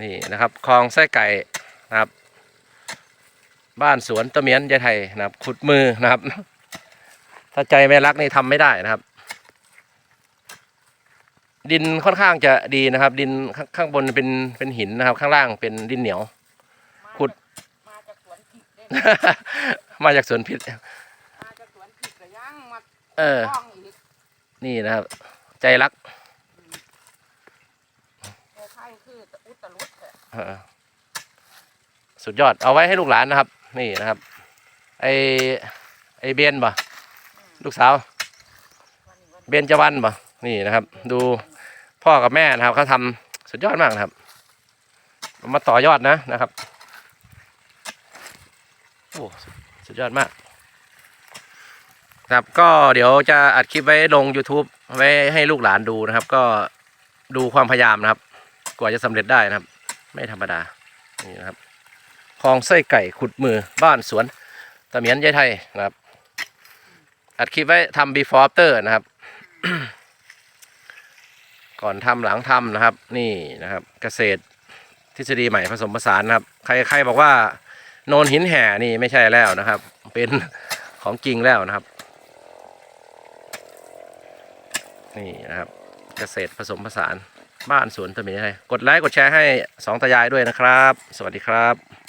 นี่นะครับคลองไส้ไก่นะครับ บ้านสวนตะเมียนยายไทยนะครับ ขุดมือนะครับ ถ้าใจไม่รักนี่ทำไม่ได้นะครับ ดินค่อนข้างจะดีนะครับ ดินข้างข้างบนเป็นเป็นหินนะครับ ข้างล่างเป็นดินเหนียว ขุด มาจากสวนผิดเด้มาจากสวนพิษมาจากสวนผิดก็ยังมาเออห้องอีกนี่นะครับ ใจรัก โอ้ไข่คื อตะอุตลุดแหละเออสุดยอดเอาไว้ให้ลูกหลานนะครับ นี่นะครับ ไอไอเบนบ่ลูกสาววันนี้วันเบนจวันบ่นี่นะครับ ดูพ่อกับแม่นะครับเขาทำสุดยอดมากนะครับเอามาต่อยอดนะนะครับโอ้สุดสุดยอดมาก ครับก็เดี๋ยวจะอัดคลิปไว้ลง YouTube ไว้ให้ลูกหลานดูนะครับ ก็ดูความพยายามนะครับก ว่าจะสำเร็จได้นะครับ ไม่ธรรมดา นี่นะครับคลองไส้ไก่ขุดมือบ้านสวนตะเมียนยายไทยนะครับ อัดคลิปไว้ทำ before after นะครับ ก่อนทำหลังทำนะครับ นี่นะครับ เกษตรทฤษฎีใหม่ผสมผสานนะครับ ใครใครบอกว่า โนนหินแห่นี่ไม่ใช่แล้วนะครับ เป็นของจริงแล้วนะครับ นี่นะครับ เกษตรผสมผสาน บ้านสวนตะเมียนยายไทยกดไลค์กดแชร์ให้สองตายายด้วยนะครับ สวัสดีครับ